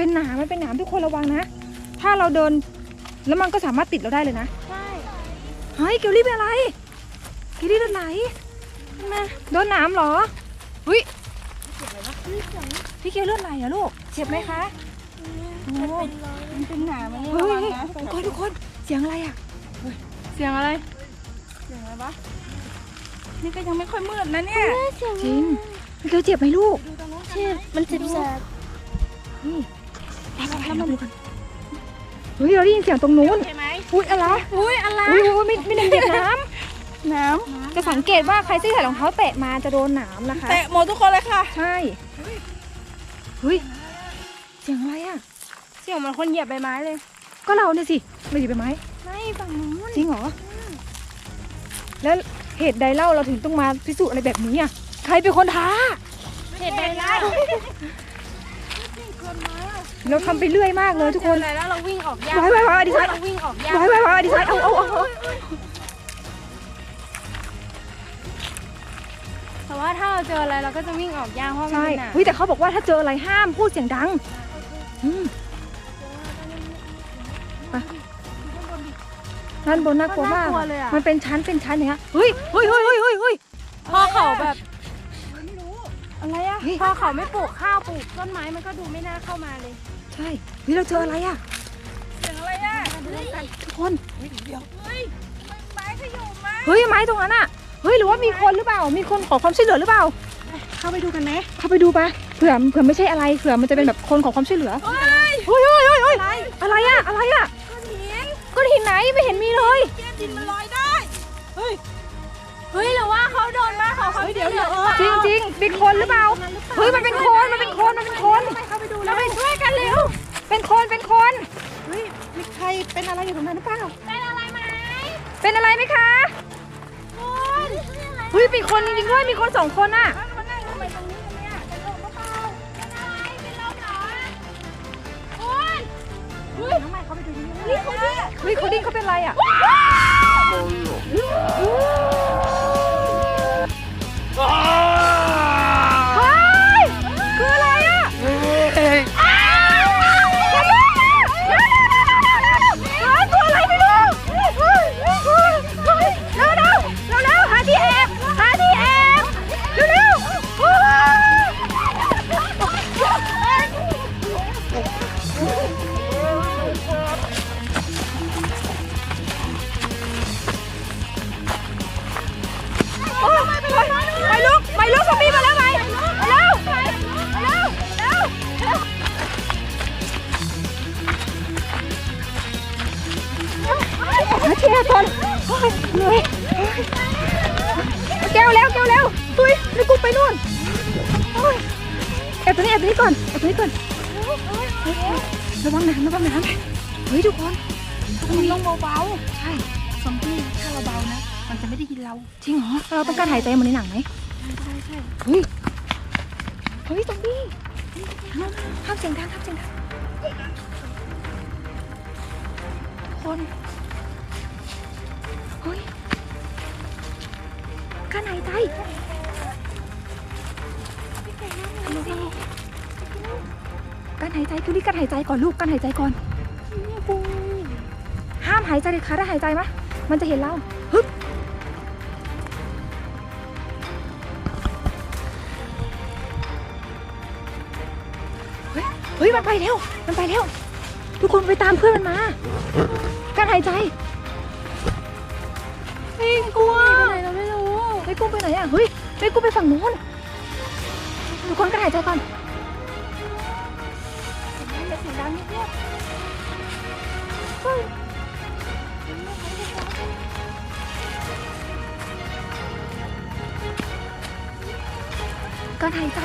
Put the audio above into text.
มันเป็นหนามมันเป็นหนามทุกคนระวังนะ ถ้าเราเดินแล้วมันก็สามารถติดเราได้เลยนะ ใช่ เฮ้ยเกลลี่เป็นอะไร เกลลี่เลือดไหลมาโดนหนามเหรอเฮ้ยพี่เกลเลือดไหลเหรอลูก เจ็บไหมคะโอ้มันเป็นหนามมันเฮ้ระยวังเฮ้ยนะทุกคนทุกคนเสียงอะไรอะ เสียงอะไร เสียงอะไรวะ นี่ก็ยังไม่ค่อยมืดนะเนี่ยจริงพี่เกลเจ็บไหมลูก เจ็บ มันเจ็บแสบนี่ ไปไปไปเราดูกันเฮ้ยเราได้ยินเสียงตรงนู้นใช่ไหมอุ้ยอะไรอุ้ยอะไรอุ้ยอุ้ยไม่ไม่ได้เหยียบน้น้ำจะสังเกตว่าใครที่ใส่รองเท้าแตะมาจะโดนหนามนะคะำแตะหมดทุกคนเลยค่ะใช่เฮ้ยเสียงอะไรอะเสียงเหมันคนเหยียบใบไม้เลย ก็เราเนี่ยสิเราอยู่ไปไหมไม่ฝั่งนู้นจริงเหรอแล้วเหตุใดเล่าเราถึงต้องมาพิสูจน์อะไรแบบนี้อะใครเป็นคนท้าเห็นใบไม้ เราทำไปเรื่อยมากเลยทุกคนอะไรแล้วเราวิ่งออกยากไว้ไว้ไว้ดิฉันเราวิ่งออกยากไว้ไว้ไว้ดิฉันเอาเอาเอาเอาแต่ว่าถ้าเราเจออะไรเราก็จะวิ่งออกยากเพราะมันใช่เป็นหนามเฮ้ยแต่เขาบอกว่าถ้าเจออะไรห้ามพูดเสียงดังอืมไปด้านบนน่ากลัวมากน่ากลัวเลยอะมันเป็นชั้นเป็นชั้นอย่างเงี้ยเฮ้ยเฮ้ยเฮ้ยเฮ้ยเฮ้ยเฮ้ยพอเขาแบบ อะไรอะพอเขาไม่ปลูกข้าวปลูกต้นไม้มันก็ดูไม่น่าเข้ามาเลยใช่เฮ้ยเราเจออะไรอะเสียงอะไรอะทุกคนเฮ้ยไม้ขยุมมาเฮ้ยไม้ตรงนั้นอะเฮ้ยหรือว่ามีคนหรือเปล่า มีคนขอความช่วยเหลือหรือเปล่า เข้าไปดูกันไหมเข้าไปดูปะเผื่อเผื่อไม่ใช่อะไรเผื่อมันจะเป็นแบบคนขอความช่วยเหลือเฮ้ยเฮ้ยเฮ้ยเฮ้ยเฮ้ยอะไรอะอะไรอะก้อนหินก้อนหินไหนไม่เห็นมีเลยแก้ดินมันลอยได้เฮ้ย เฮ้ยหรือว่าเขาโดนมาขอความช่วยเหลือหรือเปล่าจริงจริงเป็นคนหรือเปล่าเฮ้ยมันเป็นคนมันเป็นคนมันเป็นคนเข้าไปดูแล้วไปช่วยกันเร็วเป็นคนเป็นคนเฮ้ยมีใครเป็นอะไรอยู่ตรงนั้นหรือเปล่าเป็นอะไรไหมเป็นอะไรไหมคะคนเฮ้ยมีคนจริงๆด้วยมีคนสองคนอะมานั่งทำไมตรงนี้กันเนี่ยเป็นลมหรือเปล่าเป็นอะไรเป็นลมเหรอคนเฮ้ยทำไมเขาไปดูนี่นี่คนนี้เฮ้ยเขาดิ้งเขาเป็นอะไรอะ เฮ้ย คืออะไรอะอ้าวอย่าเพิ่งเร็วๆๆๆๆเฮ้ยตัวอะไรไม่รู้เฮ้ยเฮ้ยเฮ้ยเฮ้ยเร็วๆเร็วๆหาที่แอบหาที่แอบเร็วๆเฮ้ยโอ๊ย ลุกไปลุกซอมบี้มาแล้วไปไปเร็วไปเร็วเร็วเร็วหาที่แอบก่อนโอ๊ยเหนื่อยแก้วแล้วแก้วแล้วตุ้ยนี่กูไปนู่นโอ๊ยแอบตัวนี้แอบตัวนี้ก่อนแอบตัวนี้ก่อนระวังน้ำระวังน้ำเฮ้ยทุกคนมันลงเบาใช่ซอมบี้ถ้าเราเบานะ มันจะไม่ได้ยินเรา จริงเหรอ เราต้องการหายใจเหมือนในหนังไหม เฮ้ย เฮ้ยซอมบี้ห้ามเสียงดังห้ามเสียงดังทุกคน เฮ้ยกั้นหายใจกั้นหายใจคือรีกั้นหายใจก่อนลูกกั้นหายใจก่อน ห้ามหายใจเลยค่ะถ้าหายใจมะมันจะเห็นเราฮึบ เฮ้ยเฮ้ยมันไปเร็วมันไปเร็วทุกคนไปตามเพื่อนมันมาการหายใจเฮ้ยกลัวไหนเราไม่รู้เฮ้ยกุ้งไปไหนอะเฮ้ยเฮ้ยกุ้งไปฝั่งนู้นทุกคนการหายใจก่อนอย่าเสียงดังนิดเดียวเฮ้ยการหายใจ